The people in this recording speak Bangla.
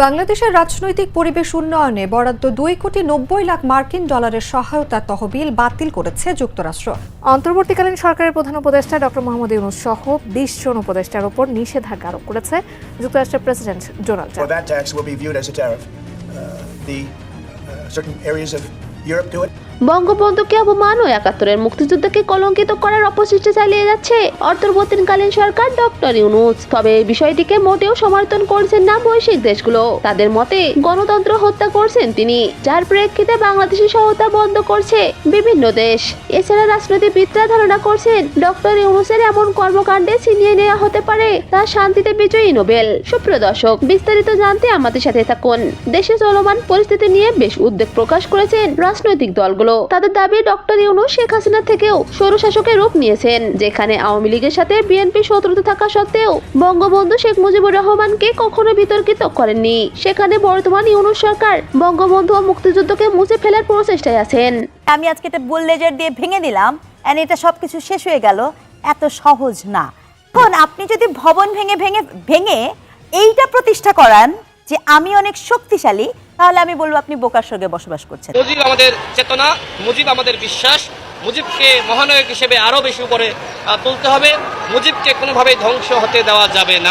বাংলাদেশের রাজনৈতিক পরিবেশ উন্নয়নে বরাদ্দ দুই কোটি নব্বই লাখ মার্কিন ডলারের সহায়তা তহবিল বাতিল করেছে যুক্তরাষ্ট্র। অন্তর্বর্তীকালীন সরকারের প্রধান উপদেষ্টা ডক্টর মোহাম্মদ ইউনুস সহ বিশ জন উপদেষ্টার উপর নিষেধাজ্ঞা আরোপ করেছে যুক্তরাষ্ট্রের প্রেসিডেন্ট ডোনাল্ড ট্রাম্প। বঙ্গবন্ধুকে অপমান ও একাত্তরের মুক্তিযুদ্ধকে কলঙ্কিত করার অপচেষ্টা চালিয়ে যাচ্ছে অন্তর্বর্তীকালীন সরকার ডক্টর ইউনুস। তবে এই বিষয়টিকে মোটেও সমর্থন করছেন না বৈশ্বিক দেশগুলো। তাদের মতে, গণতন্ত্র হত্যা করছেন তিনি, যার প্রেক্ষিতে বাংলাদেশের সহায়তা বন্ধ করছে বিভিন্ন দেশ। এছাড়া রাজনীতিবিদরা ধারণা করছেন, ডক্টর ইউনুসের এমন কর্মকাণ্ডে ছিনিয়ে নেওয়া হতে পারে তার শান্তিতে বিজয়ী নোবেল। সুপ্রিয় দর্শক, বিস্তারিত জানতে আমাদের সাথে থাকুন। দেশে চলমান পরিস্থিতি নিয়ে বেশ উদ্বেগ প্রকাশ করেছেন রাজনৈতিক দলগুলো। তাদের দাবি, ডক্টর ইউনু শেখ হাসিনা থেকেও স্বৈরশাসকের রূপ নিয়েছেন, যেখানে আওয়ামী লীগের সাথে বিএনপি শত্রুতা থাকা সত্ত্বেও বঙ্গবন্ধু শেখ মুজিবুর রহমানকে কখনো বিতর্কিত করেননি। সেখানে বর্তমান ইউনুস সরকার বঙ্গবন্ধু ও মুক্তিযুদ্ধকে মুছে ফেলার প্রচেষ্টায় আছেন। আমি আজকে এটা বুল লেজার দিয়ে ভেঙে দিলাম এন্ড এটা সব কিছু শেষ হয়ে গেল, এত সহজ না। এখন আপনি যদি ভবন ভেঙে ভেঙে ভেঙে এইটা প্রতিষ্ঠা করান যে আমি অনেক শক্তিশালী তাহলে আমি বলব আপনি বোকার সঙ্গে বসবাস করছেন। মুজিব আমাদের চেতনা, মুজিব আমাদের বিশ্বাস, মুজিবকে মহানায়ক হিসেবে আরও বেশি উপরে তুলতে হবে। মুজিবকে কোনোভাবেই ধ্বংস হতে দেওয়া যাবে না।